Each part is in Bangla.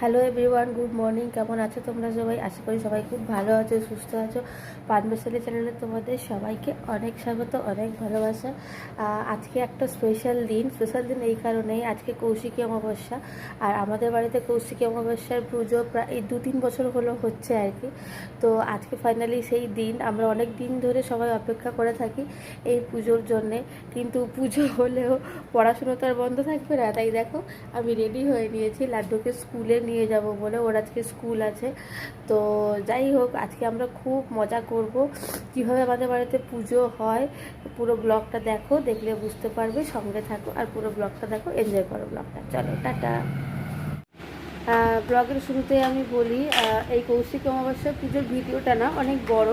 হ্যালো এভরিওয়ান গুড মর্নিং কেমন আছো তোমরা সবাই? আশা করি সবাই খুব ভালো আছো, সুস্থ আছো। পানবেশালি চ্যানেলে তোমাদের সবাইকে অনেক স্বাগত, অনেক ভালোবাসা। আজকে একটা স্পেশাল দিন। স্পেশাল দিন এই কারণেই আজকে কৌশিকী অমাবস্যা। আর আমাদের বাড়িতে কৌশিকী অমাবস্যার পুজো প্রায় দু তিন বছর হলো হচ্ছে আর কি। তো আজকে ফাইনালি সেই দিন, আমরা অনেক দিন ধরে সবাই অপেক্ষা করে থাকি এই পুজোর জন্যে। কিন্তু পুজো হলেও পড়াশুনো তো আর বন্ধ থাকবে না। তাই দেখো, আমি রেডি হয়ে নিয়েছি লাড্ডুকে স্কুলে নিয়ে যাব বলে ওর আজকে স্কুল আছে। তো যাই হোক, আজকে আমরা খুব মজা করব। কীভাবে আমাদের বাড়িতে পুজো হয়, পুরো ব্লগটা দেখো, দেখলে বুঝতে পারবে। সঙ্গে থাকো আর পুরো ব্লগটা দেখো এনজয় করো ব্লগটা। চলো, টাটা। ব্লগের শুরুতে আমি বলি এই কৌশিক অমাবস্যা পুজোর ভিডিওটা না অনেক বড়।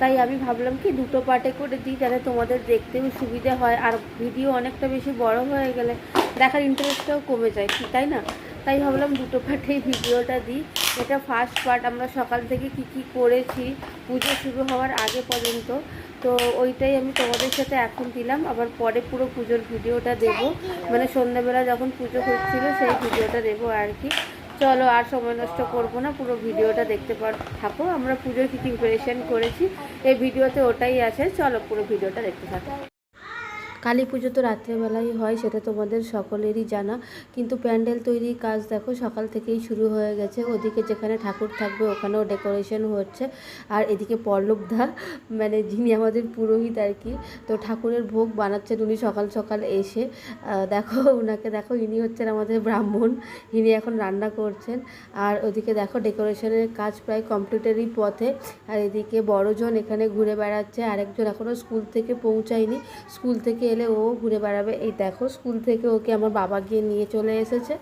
তাই আমি ভাবলাম কি দুটো পার্টে করে দিই যাতে তোমাদের দেখতেও সুবিধা হয়। আর ভিডিও অনেকটা বেশি বড় হয়ে গেলে দেখার ইন্টারেস্টটাও কমে যায় তাই না? তাই ভাবলাম দুটো পার্টেই ভিডিওটা দিই। এটা ফার্স্ট পার্ট আমরা সকাল থেকে কি কি করেছি, পুজো শুরু হওয়ার আগে পর্যন্ত। তো ওইটাই আমি তোমাদের সাথে এখন দিলাম, আবার পরে পুরো পুজোর ভিডিওটা দেব। মানে সন্ধ্যাবেলা যখন পুজো হচ্ছিল, সেই ভিডিওটা দেবো আর কি। চলো আর সময় নষ্ট করব না, পুরো ভিডিওটা দেখতে পার থাকো। আমরা পুজোর কী কী করেছি, এই ভিডিওতে ওটাই আছে। চলো পুরো ভিডিওটা দেখতে থাকো। কালী পুজো তো রাত্রেবেলাই হয়, সেটা তোমাদের সকলেরই জানা। কিন্তু প্যান্ডেল তৈরির কাজ দেখো, সকাল থেকেই শুরু হয়ে গেছে। ওদিকে যেখানে ঠাকুর থাকবে, ওখানেও ডেকোরেশন হচ্ছে। আর এদিকে পল্লবদা মানে যিনি আমাদের পুরোহিত আর কি, তো ঠাকুরের ভোগ বানাচ্ছেন উনি সকাল সকাল এসে। দেখো ওনাকে দেখো, ইনি হচ্ছেন আমাদের ব্রাহ্মণ, ইনি এখন রান্না করছেন। আর ওদিকে দেখো, ডেকোরেশনের কাজ প্রায় কমপ্লিটেরই পথে। আর এদিকে বড়জন এখানে ঘুরে বেড়াচ্ছে, আরেকজন এখনও স্কুল থেকে পৌঁছায়নি। স্কুল থেকে এলে ও ঘুরে বেড়াবে। এই দেখো, স্কুল থেকে ওকে আমার বাবা গিয়ে নিয়ে চলে এসেছে।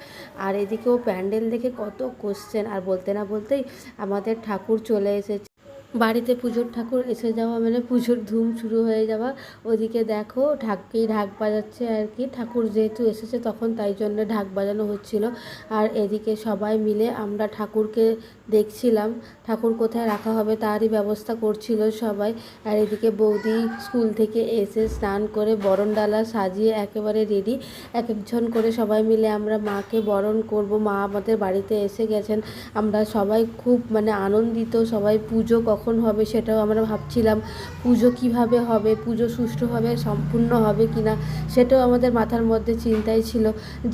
আর এদিকে ও প্যান্ডেল দেখে কত কোশ্চেন আর বলতে না বলতেই আমাদের ঠাকুর চলে এসেছে। বাড়িতে পুজোর ঠাকুর এসে যাওয়া মানে পুজোর ধুম শুরু হয়ে যাওয়া। ওদিকে দেখো ঢাককেই ঢাক বাজাচ্ছে আর কি। ঠাকুর যেহেতু এসেছে তখন তাই জন্য ঢাক বাজানো হচ্ছিল। আর এদিকে সবাই মিলে আমরা ঠাকুরকে দেখছিলাম। ঠাকুর কোথায় রাখা হবে তারই ব্যবস্থা করছিল সবাই। আর এদিকে বৌদি স্কুল থেকে এসে স্নান করে বরণডালা সাজিয়ে একেবারে রেডি। এক একজন করে সবাই মিলে আমরা মাকে বরণ করব। মা আমাদের বাড়িতে এসে গেছেন। আমরা সবাই খুব মানে আনন্দিত। সবাই পুজো কখন হবে সেটাও আমরা ভাবছিলাম। পুজো কীভাবে হবে, পুজো সুষ্ঠুভাবে সম্পূর্ণ হবে কিনা, সেটাও আমাদের মাথার মধ্যে চিন্তাই ছিল।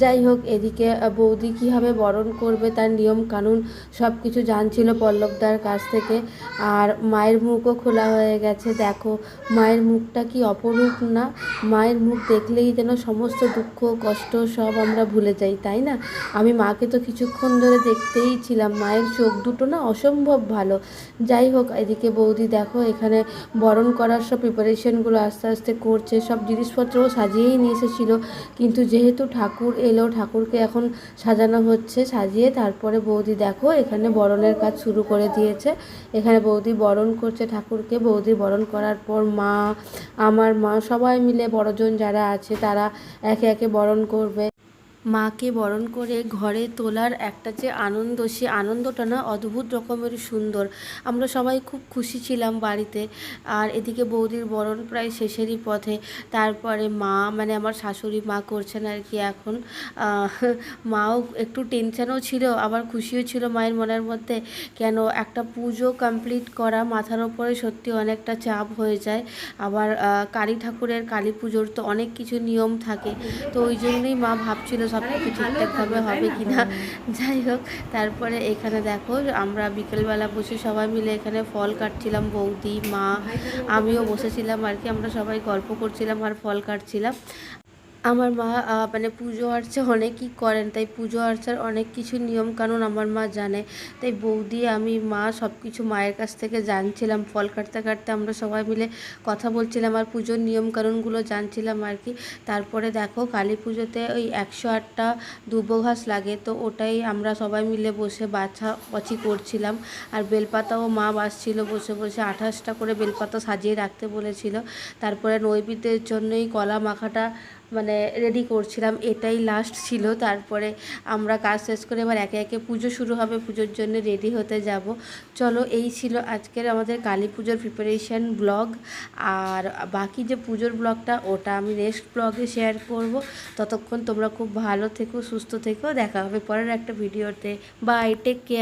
যাই হোক, এদিকে বৌদি কীভাবে বরণ করবে, তার নিয়ম কানুন সব কিছু জানছিল পল্লবদার কাছ থেকে। আর মায়ের মুখও খোলা হয়ে গেছে, দেখো, মায়ের মুখটা কি অপরূপ না? মায়ের মুখ দেখলেই যেন সমস্ত দুঃখ, কষ্ট সব আমরা ভুলে যাই, তাই না? আমি মাকে তো কিছুক্ষণ ধরে দেখতেই ছিলাম, মায়ের চোখ দুটো না অসম্ভব ভালো। যাই হোক এদিকে বৌদি দেখো, এখানে বরণ করার সব প্রিপারেশনগুলো আস্তে আস্তে করছে, সব জিনিসপত্রও সাজিয়েই নিয়ে এসেছিল। কিন্তু যেহেতু ঠাকুর এলো, ঠাকুরকে এখন সাজানো হচ্ছে, সাজিয়ে তারপরে বৌদি দেখো, এখানে বরণের কাজ শুরু করে দিয়েছে। এখানে বৌদি বরণ করছে ঠাকুরকে, বৌদি বরণ করার পর মা, আমার মা, সবাই মিলে বড়জন যারা আছে, তারা একে একে বরণ করবে। মাকে বরণ করে ঘরে তোলার একটা যে আনন্দ, সে আনন্দটা না অদ্ভুত রকমের সুন্দর। আমরা সবাই খুব খুশি ছিলাম বাড়িতে। আর এদিকে বৌদির বরণ প্রায় শেষেরই পথে। তারপরে মা মানে আমার শাশুড়ি মা করছেন আর কি এখন। মাও একটু টেনশানও ছিল, আবার খুশিও ছিল মায়ের মনের মধ্যে। কেন একটা পুজো কমপ্লিট করা মাথার ওপরে সত্যি অনেকটা চাপ হয়ে যায়। আবার কালী ঠাকুরের কালী পুজোর তো অনেক কিছু নিয়ম থাকে। তো ওই জন্যই মা ভাবছিল সব কিছু ঠিকঠাকভাবে হবে কি না? যাই হোক তারপরে এখানে দেখো আমরা বিকেলবেলা বসে সবাই মিলে এখানে ফল কাটছিলাম বৌদি মা আমিও বসেছিলাম আর কি আমরা সবাই গল্প করছিলাম আর ফল কাটছিলাম। আমার মা মানে পুজো আর্চা অনেকই করেন, তাই পুজো আর্চার অনেক কিছু নিয়মকানুন আমার মা জানে। তাই বৌদি, আমি, মা সব কিছু মায়ের কাছ থেকে জানছিলাম, ফল কাটতে কাটতে আমরা সবাই মিলে কথা বলছিলাম আর পুজোর নিয়মকানুনগুলো জানছিলাম আর কি। তারপরে দেখো কালী পুজোতে ওই একশো আটটা ঘাস লাগে, তো ওটাই আমরা সবাই মিলে বসে বাছা বাছি করছিলাম। আর বেলপাতাও মা বাসছিল বসে বসে, আঠাশটা করে বেলপাতা সাজিয়ে রাখতে বলেছিল। তারপরে নৈবেদ্যের জন্যই কলা মাখাটা মানে রেডি করছিলাম, এটাই লাস্ট ছিল। তারপরে আমরা কাজ শেষ করে এবার একে একে পুজো শুরু হবে, পুজোর জন্য রেডি হতে যাব। চলো, এই ছিল আজকের আমাদের কালী পুজোর প্রিপারেশন ব্লগ আর বাকি যে পুজোর ব্লগটা ওটা আমি নেক্সট ব্লগে শেয়ার করব। ততক্ষণ তোমরা খুব ভালো থেকো, সুস্থ থেকো। দেখা হবে পরের একটা ভিডিওতে বাই টেক কেয়ার